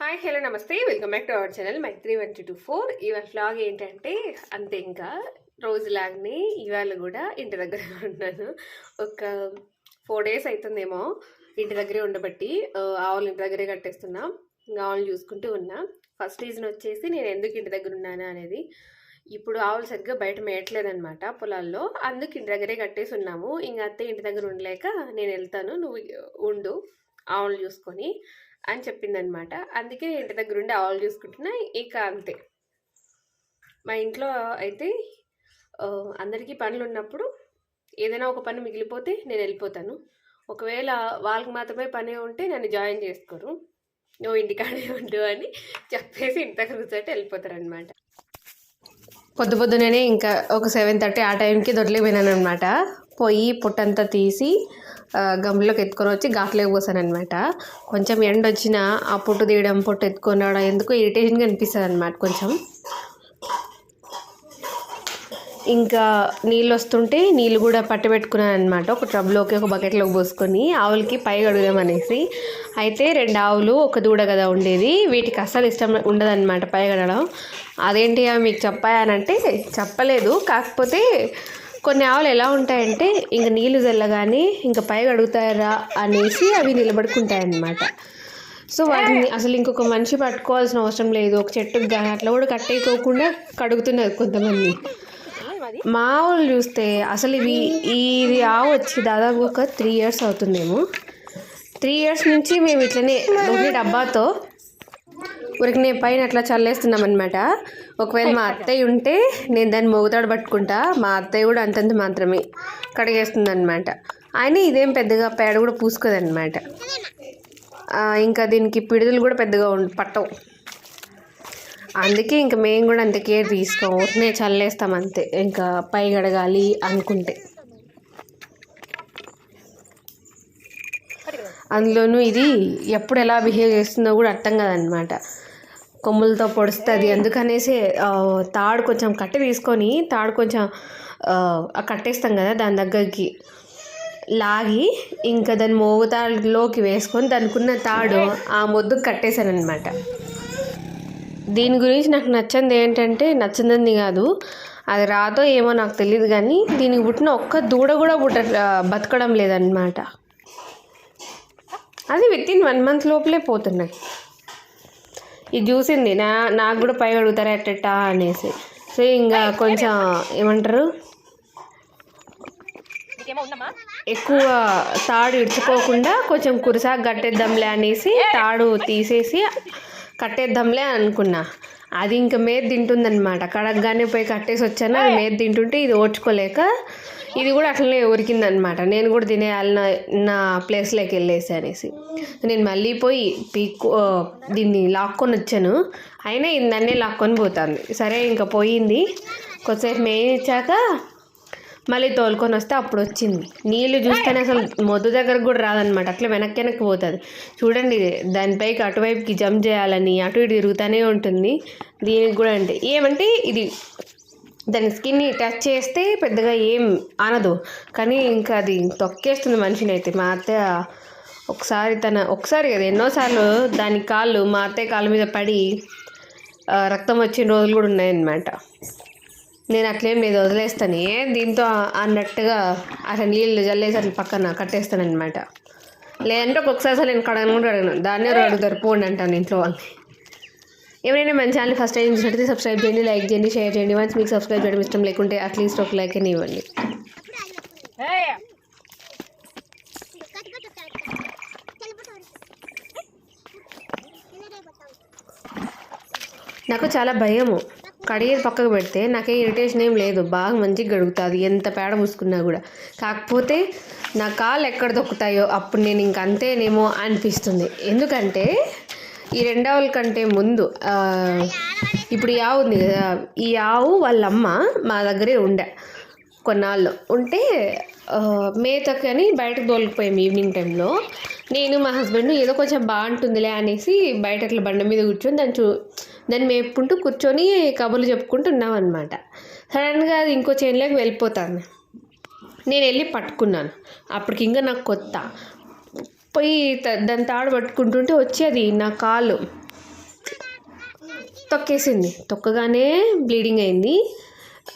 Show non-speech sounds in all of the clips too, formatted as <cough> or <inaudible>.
Hi hello namaste. Welcome back to our channel Maitri one two four ఇవాళ flag ఏంటంటే అంతే ఇంకా. రోజులాగానే ఇవాళ కూడా ఇంటి దగ్గర <laughs> ఉన్నాను. ఒక ఫోర్ డేస్ అవుతుందేమో ఇంటి దగ్గరే ఉండబట్టి ఆవులు ఇంటి దగ్గరే కట్టేస్తున్నా. ఇంకా ఆవులు చూసుకుంటూ ఉన్నా. ఫస్ట్ రీజన్ వచ్చేసి నేను ఎందుకు ఇంటి దగ్గర ఉన్నాను అనేది. ఇప్పుడు ఆవులు సరిగ్గా బయట మేయట్లేదనమాట పొలాల్లో. అందుకు ఇంటి దగ్గరే కట్టేసి ఉన్నాము. ఇంకా అత్తే ఇంటి దగ్గర ఉండలేక నేను వెళ్తాను. నువ్వు ఉండు. ఆవులు చూసుకొని. అని చెప్పిందనమాట. అందుకే ఇంటి దగ్గర ఉండి ఆవులు చూసుకుంటున్నా. ఇక అంతే. మా ఇంట్లో అయితే అందరికీ పనులు ఉన్నప్పుడు ఏదైనా ఒక పని మిగిలిపోతే నేను వెళ్ళిపోతాను. ఒకవేళ వాళ్ళకి మాత్రమే పని ఉంటే నన్ను జాయిన్ చేసుకోరు. నువ్వు ఇంటికాడే ఉండు అని చెప్పేసి ఇంటి దగ్గర కూర్చోటి వెళ్ళిపోతారనమాట. పొద్దు పొద్దుననే ఇంకా ఒక సెవెన్ థర్టీ ఆ టైంకి దొడ్లేపోయినాను అనమాట పొయ్యి పుట్టంతా తీసి గమ్లోకి ఎత్తుకొని వచ్చి ఘాట్లోకి పోసాను అనమాట కొంచెం ఎండ వచ్చిన ఆ పొట్టు తీయడం పొట్టు ఎత్తుకొని ఎందుకు ఇరిటేషన్గా అనిపిస్తుంది అనమాట కొంచెం. ఇంకా నీళ్ళు వస్తుంటే నీళ్ళు కూడా పట్టబెట్టుకున్నాను అనమాట ఒక టబ్లోకి ఒక బకెట్లోకి పోసుకొని ఆవులకి పై కడుగుదామనేసి అయితే రెండు ఆవులు ఒక దూడ కదా ఉండేది. వీటికి అస్సలు ఇష్టం ఉండదన్నమాట పై కడగడం అదేంటి మీకు చెప్పాయనంటే చెప్పలేదు. కాకపోతే కొన్ని ఆవులు ఎలా ఉంటాయంటే ఇంక నీళ్ళు చల్లగానే ఇంకా పై కడుగుతారా అనేసి అవి నిలబడుకుంటాయన్నమాట. సో వాటిని అసలు ఇంకొక మనిషి పట్టుకోవాల్సిన అవసరం లేదు. ఒక చెట్టుకు కానీ అట్లా కూడా కట్టేయకోకుండా కడుగుతున్నారు కొంతమంది. మా వాళ్ళు చూస్తే అసలు ఇవి ఇది ఆవు వచ్చి దాదాపు ఒక త్రీ ఇయర్స్ అవుతుందేమో. త్రీ ఇయర్స్ నుంచి మేము ఇట్లనే ఒక డబ్బాతో ఉరికినే పైన అట్లా చల్లేస్తున్నాం అనమాట ఒకవేళ మా అత్తయ్య ఉంటే నేను దాన్ని మోగుతాడు పట్టుకుంటా. మా అత్తయ్య కూడా అంతంత మాత్రమే కడిగేస్తుంది అనమాట ఆయన ఇదేం పెద్దగా పేడ కూడా పూసుకోదన్నమాట. ఆ, ఇంకా దీనికి పిడుదలు కూడా పెద్దగా పట్టవు. అందుకే ఇంకా మేము కూడా అంత కేర్ తీసుకోము. ఊరికనే చల్లేస్తాం అంతే. ఇంకా పై గడగాలి అనుకుంటే. అందులోనూ ఇది ఎప్పుడు ఎలా బిహేవ్ చేస్తుందో కూడా అర్థం కాదనమాట కొమ్ములతో పొడుస్తుంది. అందుకనేసి తాడు కొంచెం కట్టె తీసుకొని తాడు కొంచెం ఆ, కట్టేస్తాం కదా దాని దగ్గరికి. లాగి ఇంకా దాని మోగుతాడులోకి వేసుకొని దానికి ఉన్న తాడు ఆ మొద్దు కట్టేశాను అనమాట దీని గురించి నాకు నచ్చింది ఏంటంటే నచ్చింది కాదు. అది రాదో ఏమో నాకు తెలియదు కానీ దీనికి పుట్టిన ఒక్క దూడ కూడా పుట్ట బతకడం లేదన్నమాట. అది విత్ ఇన్ వన్ మంత్ లోపలే పోతున్నాయి. ఇది చూసింది నా నాకు కూడా పై అడుగుతారా ఎట్టెట్టా అనేసి. సో ఇంకా కొంచెం ఏమంటారు? ఎక్కువ తాడు ఇడ్చుకోకుండా కొంచెం కురిసాకు కట్టేద్దాంలే అనేసి తాడు తీసేసి కట్టేద్దాంలే అనుకున్నా. అది ఇంకా మేత తింటుందనమాట కడగగానే పోయి కట్టేసి వచ్చాను అది మేద తింటుంటే ఇది ఓడ్చుకోలేక ఇది కూడా అట్లనే ఉరికిందనమాట నేను కూడా తినేయాలి నా నా ప్లేస్లోకి వెళ్ళేసి అనేసి. నేను మళ్ళీ పోయి పీక్కు దీన్ని లాక్కొని వచ్చాను. అయినా ఇది నన్నే లాక్కొని పోతుంది. సరే ఇంకా పోయింది. కొద్దిసేపు మేయించాక మళ్ళీ తోలుకొని వస్తే అప్పుడు వచ్చింది నీళ్ళు చూస్తేనే అసలు మొద్దు దగ్గరకు కూడా రాదనమాట అట్లా వెనక్కి వెనక్కి పోతుంది. చూడండి దానిపైకి అటువైపుకి జంప్ చేయాలని అటు ఇటు తిరుగుతూనే ఉంటుంది. దీనికి కూడా అంటే ఏమంటే ఇది దాని స్కిన్ని టచ్ చేస్తే పెద్దగా ఏం అనదు కానీ ఇంకా అది తొక్కేస్తుంది మనిషిని అయితే మా అత్తయ్య ఒకసారి తన ఒకసారి కదా ఎన్నోసార్లు దాని కాళ్ళు మా అత్తయ్య కాళ్ళ మీద పడి రక్తం వచ్చిన రోజులు కూడా ఉన్నాయన్నమాట. నేను అట్లేం లేదు వదిలేస్తాను. ఏ దీంతో అన్నట్టుగా అసలు నీళ్ళు జల్లేసి అట్లా పక్కన కట్టేస్తాను అనమాట లేదంటే ఒక్కొక్కసారి అసలు నేను కడగను కూడా అడగను. దాన్నే అడుగుతారు పోండి అంటాను ఇంట్లో వాళ్ళని. ఎవరైనా మన ఛానల్ ఫస్ట్ టైం చూసినట్టయితే సబ్స్క్రైబ్ చేయండి లైక్ చేయండి షేర్ చేయండి. వన్స్ మీకు సబ్స్క్రైబ్ చేయడం ఇష్టం లేకుంటే అట్లీస్ట్ ఒక లైక్ అని ఇవ్వండి. నాకు చాలా భయము. కడిగేది పక్కకు పెడితే నాకే ఇరిటేషన్ ఏం లేదు. బాగా మంచిగా గడుగుతుంది. ఎంత పేడ పూసుకున్నా కూడా. కాకపోతే నా కాళ్ళు ఎక్కడ దొక్కుతాయో అప్పుడు నేను ఇంక అంతేనేమో అనిపిస్తుంది. ఎందుకంటే ఈ రెండవల కంటే ముందు ఇప్పుడు ఈ ఆవు ఉంది కదా ఈ ఆవు వాళ్ళ అమ్మ మా దగ్గరే ఉండే కొన్నాళ్ళు. ఉంటే మేతకని బయటకు తోలుకుపోయాం ఈవినింగ్ టైంలో. నేను మా హస్బెండ్ ఏదో కొంచెం బాగుంటుందిలే అనేసి బయట అట్లా బండ మీద కూర్చొని దాన్ని చూ దాన్ని మేపుకుంటూ కూర్చొని కబుర్లు చెప్పుకుంటున్నాం అనమాట సడన్గా అది ఇంకో చేనులోకి వెళ్ళిపోతాను నేను వెళ్ళి పట్టుకున్నాను. అప్పటికి ఇంకా నాకు కొత్త. పోయి దాని తాడు పట్టుకుంటుంటే వచ్చేది నా కాలు తొక్కేసింది. తొక్కగానే బ్లీడింగ్ అయింది.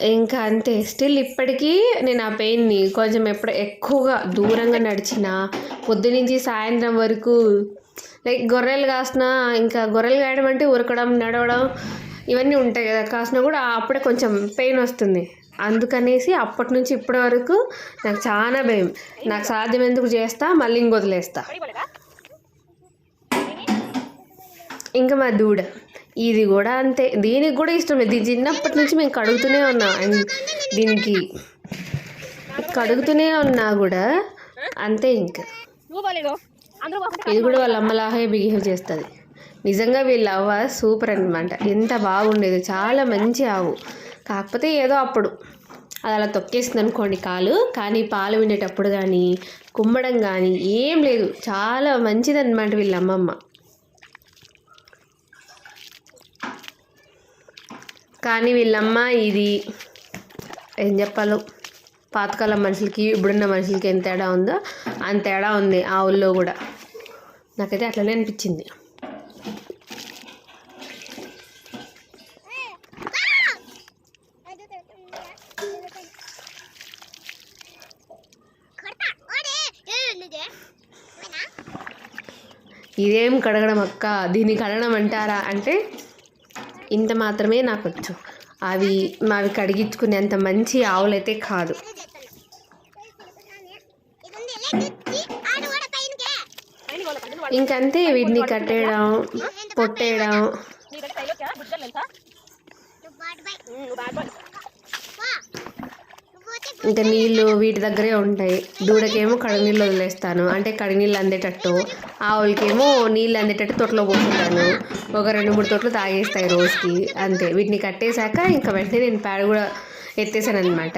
ఇంకా అంతే. స్టిల్ ఇప్పటికీ నేను ఆ పెయిన్ని కొంచెం ఎప్పుడు ఎక్కువగా దూరంగా నడిచిన పొద్దు నుంచి సాయంత్రం వరకు లైక్ గొర్రెలు కాసిన ఇంకా గొర్రెలు కాయడం అంటే ఉరకడం నడవడం ఇవన్నీ ఉంటాయి కదా. కాసినా కూడా అప్పుడే కొంచెం పెయిన్ వస్తుంది. అందుకనేసి అప్పటి నుంచి ఇప్పటి వరకు నాకు చాలా భయం. నాకు సాధ్యం ఎందుకు చేస్తా మళ్ళీ ఇంక వదిలేస్తా. ఇంకా మా దూడ. ఇది కూడా అంతే. దీనికి కూడా ఇష్టం లేదు. దీని చిన్నప్పటి నుంచి మేము కడుగుతూనే ఉన్నాం. అండ్ దీనికి కడుగుతూనే ఉన్నా కూడా అంతే ఇంకా. ఇది కూడా వాళ్ళ అమ్మలాగే బిహేవ్ చేస్తుంది. నిజంగా వీళ్ళ అవ్వ సూపర్ అనమాట ఎంత బాగుండేది చాలా మంచి ఆవు. కాకపోతే ఏదో అప్పుడు. అది అలా తొక్కేసింది అనుకోండి కాలు కానీ పాలు వినేటప్పుడు కానీ కుమ్మడం కానీ ఏం లేదు. చాలా మంచిదన్నమాట వీళ్ళ అమ్మమ్మ. కానీ వీళ్ళమ్మ ఇది ఏం చెప్పాలో? పాతకాలం మనుషులకి ఇప్పుడున్న మనుషులకి ఎంత తేడా ఉందో అంత తేడా ఉంది ఆవుల్లో కూడా. నాకైతే అట్లనే అనిపించింది. ఇదేం కడగడం అక్క? దీన్ని కడగడం అంటారా? అంటే ఇంత మాత్రమే నాకు వచ్చు అవి మావి కడిగించుకునేంత మంచి ఆవులైతే కాదు. ఇంకంతే వీటిని కట్టేయడం పొట్టేయడం. ఇంకా నీళ్ళు వీటి దగ్గరే ఉంటాయి. దూడకేమో కడినీళ్ళు వదిలేస్తాను. అంటే కడినీళ్ళు అందేటట్టు. ఆవులకేమో నీళ్ళు అందేటట్టు తొట్లో పోతుంటాను ఒక రెండు మూడు తొట్లు తాగేస్తాయి రోజుకి. అంతే. వీటిని కట్టేశాక ఇంకా వెంటనే నేను పేడ కూడా ఎత్తేసాను అనమాట